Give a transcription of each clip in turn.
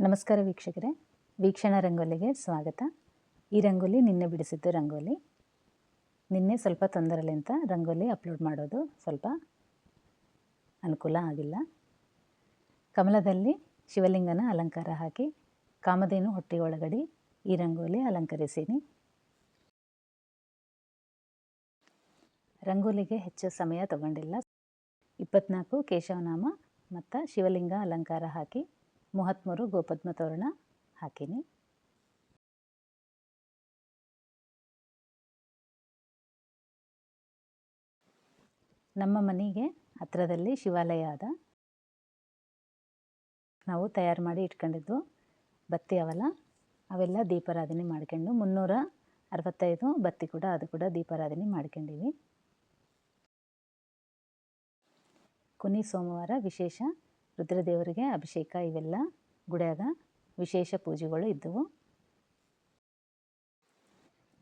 ನಮಸ್ಕಾರ ವೀಕ್ಷಕರೇ, ವೀಕ್ಷಣ ರಂಗೋಲಿಗೆ ಸ್ವಾಗತ. ಈ ರಂಗೋಲಿ ನಿನ್ನೆ ಬಿಡಿಸಿದ್ದು ರಂಗೋಲಿ. ನಿನ್ನೆ ಸ್ವಲ್ಪ ತೊಂದರೆಲಿಂತ ರಂಗೋಲಿ ಅಪ್ಲೋಡ್ ಮಾಡೋದು ಸ್ವಲ್ಪ ಅನುಕೂಲ ಆಗಿಲ್ಲ. ಕಮಲದಲ್ಲಿ ಶಿವಲಿಂಗನ ಅಲಂಕಾರ ಹಾಕಿ ಕಾಮಧೇನು ಹೊಟ್ಟೆ ಒಳಗಡೆ ಈ ರಂಗೋಲಿ ಅಲಂಕರಿಸೀನಿ. ರಂಗೋಲಿಗೆ ಹೆಚ್ಚು ಸಮಯ ತಗೊಂಡಿಲ್ಲ. ಇಪ್ಪತ್ನಾಲ್ಕು ಕೇಶವನಾಮ ಮತ್ತು ಶಿವಲಿಂಗ ಅಲಂಕಾರ ಹಾಕಿ ಮೂವತ್ತ್ಮೂರು ಗೋಪದ್ಮ ತೋರಣ ಹಾಕೀನಿ. ನಮ್ಮ ಮನೆಗೆ ಹತ್ರದಲ್ಲಿ ಶಿವಾಲಯ ಅದ. ನಾವು ತಯಾರು ಮಾಡಿ ಇಟ್ಕೊಂಡಿದ್ದು ಬತ್ತಿ ಅವಲ್ಲ ಅವೆಲ್ಲ ದೀಪಾರಾಧನೆ ಮಾಡ್ಕೊಂಡು ಮುನ್ನೂರ ಅರವತ್ತೈದು ಬತ್ತಿ ಕೂಡ ಅದು ಕೂಡ ದೀಪಾರಾಧನೆ ಮಾಡ್ಕೊಂಡಿವಿ. ಕೊನೆ ಸೋಮವಾರ ವಿಶೇಷ ರುದ್ರದೇವರಿಗೆ ಅಭಿಷೇಕ ಇವೆಲ್ಲ ಗುಡಿಯಾಗ ವಿಶೇಷ ಪೂಜೆಗಳು ಇದ್ದವು.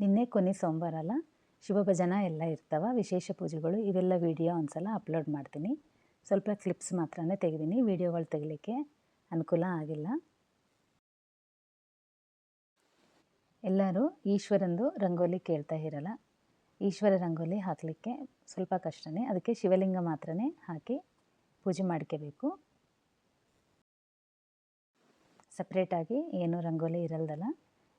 ನಿನ್ನೆ ಕೊನೆ ಸೋಮವಾರ ಅಲ್ಲ ಶಿವಭಜನ ಎಲ್ಲ ಇರ್ತವ, ವಿಶೇಷ ಪೂಜೆಗಳು ಇವೆಲ್ಲ ವಿಡಿಯೋ ಒಂದ್ಸಲ ಅಪ್ಲೋಡ್ ಮಾಡ್ತೀನಿ. ಸ್ವಲ್ಪ ಕ್ಲಿಪ್ಸ್ ಮಾತ್ರನೇ ತೆಗೆದೀನಿ, ವಿಡಿಯೋಗಳು ತೆಗಿಲಿಕ್ಕೆ ಅನುಕೂಲ ಆಗಿಲ್ಲ. ಎಲ್ಲರೂ ಈಶ್ವರಂದು ರಂಗೋಲಿ ಕೇಳ್ತಾ ಇರಲ್ಲ, ಈಶ್ವರ ರಂಗೋಲಿ ಹಾಕಲಿಕ್ಕೆ ಸ್ವಲ್ಪ ಕಷ್ಟನೇ, ಅದಕ್ಕೆ ಶಿವಲಿಂಗ ಮಾತ್ರನೇ ಹಾಕಿ ಪೂಜೆ ಮಾಡ್ಕೋಬೇಕು. ಸಪ್ರೇಟಾಗಿ ಏನು ರಂಗೋಲಿ ಇರಲ್ದಲ್ಲ?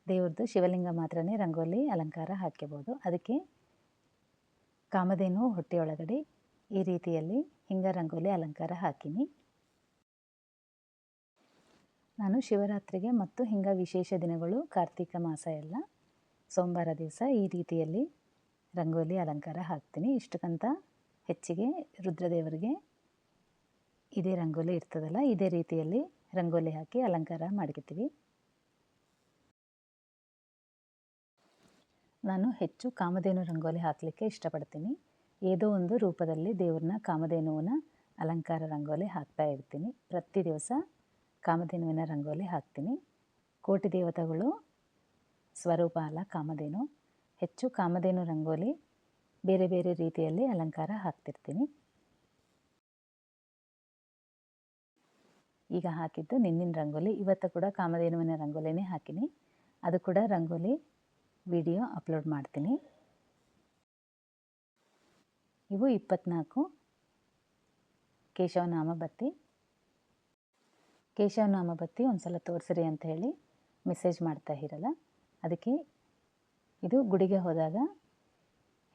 ದೇವ್ರದ್ದು ಶಿವಲಿಂಗ ಮಾತ್ರನೇ ರಂಗೋಲಿ ಅಲಂಕಾರ ಹಾಕ್ಕೋಬೋದು ಅದಕ್ಕೆ ಕಾಮಧೇನು ಹೊಟ್ಟೆಯೊಳಗಡೆ ಈ ರೀತಿಯಲ್ಲಿ ಹಿಂಗ ರಂಗೋಲಿ ಅಲಂಕಾರ ಹಾಕೀನಿ. ನಾನು ಶಿವರಾತ್ರಿಗೆ ಮತ್ತು ಹಿಂಗ ವಿಶೇಷ ದಿನಗಳು ಕಾರ್ತಿಕ ಮಾಸ ಎಲ್ಲ ಸೋಮವಾರ ದಿವಸ ಈ ರೀತಿಯಲ್ಲಿ ರಂಗೋಲಿ ಅಲಂಕಾರ ಹಾಕ್ತೀನಿ. ಇಷ್ಟಕ್ಕಂತ ಹೆಚ್ಚಿಗೆ ರುದ್ರದೇವರಿಗೆ ಇದೇ ರಂಗೋಲಿ ಇರ್ತದಲ್ಲ, ಇದೇ ರೀತಿಯಲ್ಲಿ ರಂಗೋಲಿ ಹಾಕಿ ಅಲಂಕಾರ ಮಾಡ್ಕೊತೀವಿ. ನಾನು ಹೆಚ್ಚು ಕಾಮಧೇನು ರಂಗೋಲಿ ಹಾಕಲಿಕ್ಕೆ ಇಷ್ಟಪಡ್ತೀನಿ. ಏದೋ ಒಂದು ರೂಪದಲ್ಲಿ ದೇವ್ರನ್ನ ಕಾಮಧೇನುವಿನ ಅಲಂಕಾರ ರಂಗೋಲಿ ಹಾಕ್ತಾ ಇರ್ತೀನಿ. ಪ್ರತಿ ದಿವಸ ಕಾಮಧೇನುವಿನ ರಂಗೋಲಿ ಹಾಕ್ತೀನಿ. ಕೋಟಿ ದೇವತೆಗಳು ಸ್ವರೂಪ ಅಲ್ಲ ಕಾಮಧೇನು. ಹೆಚ್ಚು ಕಾಮಧೇನು ರಂಗೋಲಿ ಬೇರೆ ಬೇರೆ ರೀತಿಯಲ್ಲಿ ಅಲಂಕಾರ ಹಾಕ್ತಿರ್ತೀನಿ. ಈಗ ಹಾಕಿದ್ದು ನಿನ್ನಿನ ರಂಗೋಲಿ. ಇವತ್ತು ಕೂಡ ಕಾಮಧೇನುವಿನ ರಂಗೋಲಿನೇ ಹಾಕಿನಿ. ಅದು ಕೂಡ ರಂಗೋಲಿ ವಿಡಿಯೋ ಅಪ್ಲೋಡ್ ಮಾಡ್ತೀನಿ. ಇವು ಇಪ್ಪತ್ನಾಲ್ಕು. ಕೇಶವನಾಮ ಬತ್ತಿ. ಕೇಶವನಾಮ ಬತ್ತಿ ಒಂದು ಸಲ ತೋರಿಸ್ರಿ ಅಂತ ಹೇಳಿ ಮೆಸೇಜ್ ಮಾಡ್ತಾ ಇರಲ್ಲ. ಅದಕ್ಕೆ ಇದು ಗುಡಿಗೆ ಹೋದಾಗ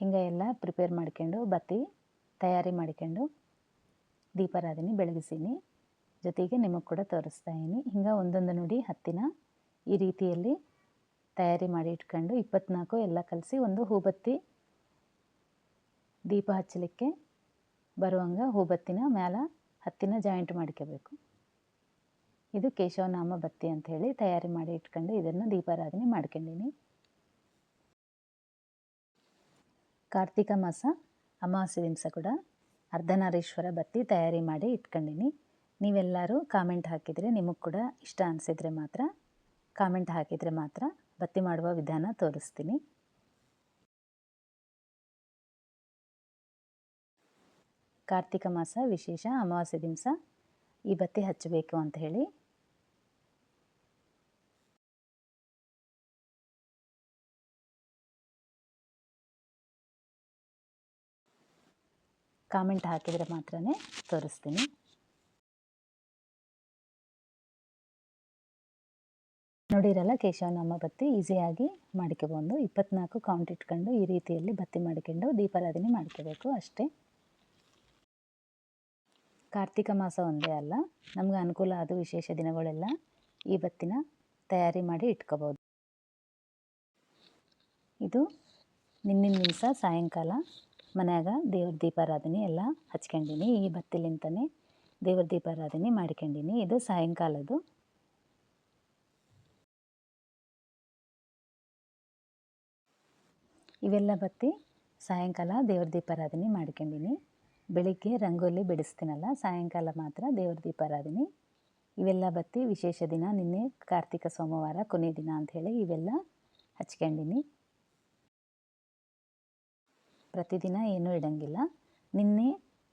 ಹಿಂಗೆ ಎಲ್ಲ ಪ್ರಿಪೇರ್ ಮಾಡ್ಕೊಂಡು ಬತ್ತಿ ತಯಾರಿ ಮಾಡ್ಕೊಂಡು ದೀಪಾರಾಧನೆ ಬೆಳಗಿಸೀನಿ. ಜೊತೆಗೆ ನಿಮಗೆ ಕೂಡ ತೋರಿಸ್ತಾ ಇದ್ದೀನಿ ಹಿಂಗೆ ಒಂದೊಂದು ನುಡಿ ಹತ್ತಿನ ಈ ರೀತಿಯಲ್ಲಿ ತಯಾರಿ ಮಾಡಿ ಇಟ್ಕೊಂಡು ಇಪ್ಪತ್ನಾಲ್ಕು ಎಲ್ಲ ಕಲಸಿ ಒಂದು ಹೂಬತ್ತಿ ದೀಪ ಹಚ್ಚಲಿಕ್ಕೆ ಬರುವಂಗೆ ಹೂಬತ್ತಿನ ಮ್ಯಾಲ ಹತ್ತಿನ ಜಾಯಿಂಟ್ ಮಾಡ್ಕೋಬೇಕು. ಇದು ಕೇಶವನಾಮ ಬತ್ತಿ ಹೇಳಿ ತಯಾರಿ ಮಾಡಿ ಇಟ್ಕೊಂಡು ಇದನ್ನು ದೀಪಾರಾಧನೆ ಮಾಡ್ಕೊಂಡೀನಿ. ಕಾರ್ತಿಕ ಮಾಸ ಅಮಾವಾಸ್ಯ ದಿವಸ ಕೂಡ ಅರ್ಧನಾರೀಶ್ವರ ಬತ್ತಿ ತಯಾರಿ ಮಾಡಿ ಇಟ್ಕೊಂಡೀನಿ. ನೀವೆಲ್ಲರೂ ಕಾಮೆಂಟ್ ಹಾಕಿದರೆ ನಿಮಗೆ ಕೂಡ ಇಷ್ಟ ಅನಿಸಿದರೆ ಮಾತ್ರ ಕಾಮೆಂಟ್ ಹಾಕಿದರೆ ಮಾತ್ರ ಬತ್ತಿ ಮಾಡುವ ವಿಧಾನ ತೋರಿಸ್ತೀನಿ. ಕಾರ್ತಿಕ ಮಾಸ ವಿಶೇಷ ಅಮಾವಾಸ್ಯೆ ದಿವಸ ಈ ಬತ್ತಿ ಹಚ್ಚಬೇಕು ಅಂತ ಹೇಳಿ. ಕಾಮೆಂಟ್ ಹಾಕಿದರೆ ಮಾತ್ರ ತೋರಿಸ್ತೀನಿ. ನೋಡಿರಲ್ಲ ಕೇಶವನಾಮ ಬತ್ತಿ ಈಸಿಯಾಗಿ ಮಾಡ್ಕೋಬೋದು ಇಪ್ಪತ್ನಾಲ್ಕು ಕೌಂಟ್ ಇಟ್ಕೊಂಡು ಈ ರೀತಿಯಲ್ಲಿ ಬತ್ತಿ ಮಾಡ್ಕೊಂಡು ದೀಪಾರಾಧನೆ ಮಾಡ್ಕೋಬೇಕು ಅಷ್ಟೇ. ಕಾರ್ತಿಕ ಮಾಸ ಒಂದೇ ಅಲ್ಲ, ನಮ್ಗೆ ಅನುಕೂಲ ಆದ ವಿಶೇಷ ದಿನಗಳೆಲ್ಲ ಈ ಬತ್ತಿನ ತಯಾರಿ ಮಾಡಿ ಇಟ್ಕೋಬೋದು. ಇದು ನಿನ್ನಿನ ದಿವಸ ಸಾಯಂಕಾಲ ಮನ್ಯಾಗ ದೇವ್ರ ದೀಪಾರಾಧನೆ ಎಲ್ಲ ಹಚ್ಕೊಂಡಿನಿ. ಈ ಬತ್ತಿಲಿಂತನೇ ದೇವ್ರ ದೀಪಾರಾಧನೆ ಮಾಡ್ಕೊಂಡಿನಿ. ಇದು ಸಾಯಂಕಾಲದ್ದು. ಇವೆಲ್ಲ ಬತ್ತಿ ಸಾಯಂಕಾಲ ದೇವ್ರ ದೀಪಾರಾಧನೆ ಮಾಡ್ಕೊಂಡೀನಿ. ಬೆಳಿಗ್ಗೆ ರಂಗೋಲಿ ಬಿಡಿಸ್ತೀನಲ್ಲ, ಸಾಯಂಕಾಲ ಮಾತ್ರ ದೇವ್ರ ದೀಪಾರಾಧನೆ. ಇವೆಲ್ಲ ಬತ್ತಿ ವಿಶೇಷ ದಿನ, ನಿನ್ನೆ ಕಾರ್ತಿಕ ಸೋಮವಾರ ಕೊನೆ ದಿನ ಅಂಥೇಳಿ ಇವೆಲ್ಲ ಹಚ್ಕೊಂಡಿನಿ. ಪ್ರತಿದಿನ ಏನೂ ಇಡಂಗಿಲ್ಲ. ನಿನ್ನೆ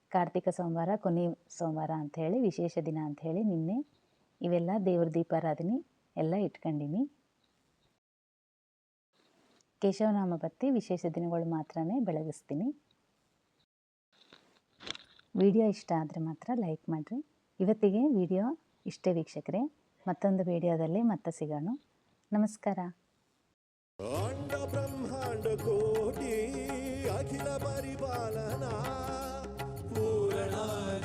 ಕಾರ್ತಿಕ ಸೋಮವಾರ, ಕೊನೆ ಸೋಮವಾರ ಅಂಥೇಳಿ ವಿಶೇಷ ದಿನ ಅಂಥೇಳಿ ನಿನ್ನೆ ಇವೆಲ್ಲ ದೇವ್ರ ದೀಪಾರಾಧನೆ ಎಲ್ಲ ಇಟ್ಕೊಂಡಿನಿ. ಕೇಶವನಾಮ ಬತ್ತಿ ವಿಶೇಷ ದಿನಗಳು ಮಾತ್ರನೇ ಬೆಳಗಿಸ್ತೀನಿ. ವಿಡಿಯೋ ಇಷ್ಟ ಆದರೆ ಮಾತ್ರ ಲೈಕ್ ಮಾಡಿರಿ. ಇವತ್ತಿಗೆ ವಿಡಿಯೋ ಇಷ್ಟೇ ವೀಕ್ಷಕರೇ, ಮತ್ತೊಂದು ವಿಡಿಯೋದಲ್ಲಿ ಮತ್ತೆ ಸಿಗೋಣ. ನಮಸ್ಕಾರ. ಬ್ರಹ್ಮಾಂಡ ಕೋಟಿ ಅಖಿಲ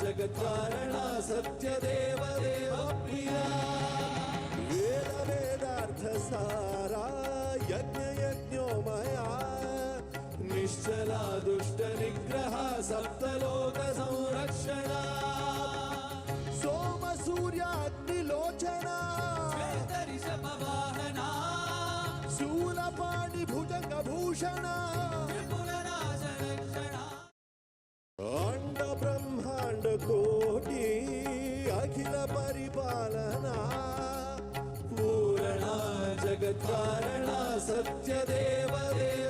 ಜಗತ್ಕಾರಣ ದೇವ ಪ್ರಿಯ. దుష్ట నిగ్రహ సప్తలోక సంరక్షణ. సోమ సూర్యాగ్ని లోచన. వాహన. శూలపాణి భుజంగ భూషణ. అండ బ్రహ్మాండ కోటి అఖిల పరిపాలన. పూరణ జగత్కారణ సత్యదేవదేవ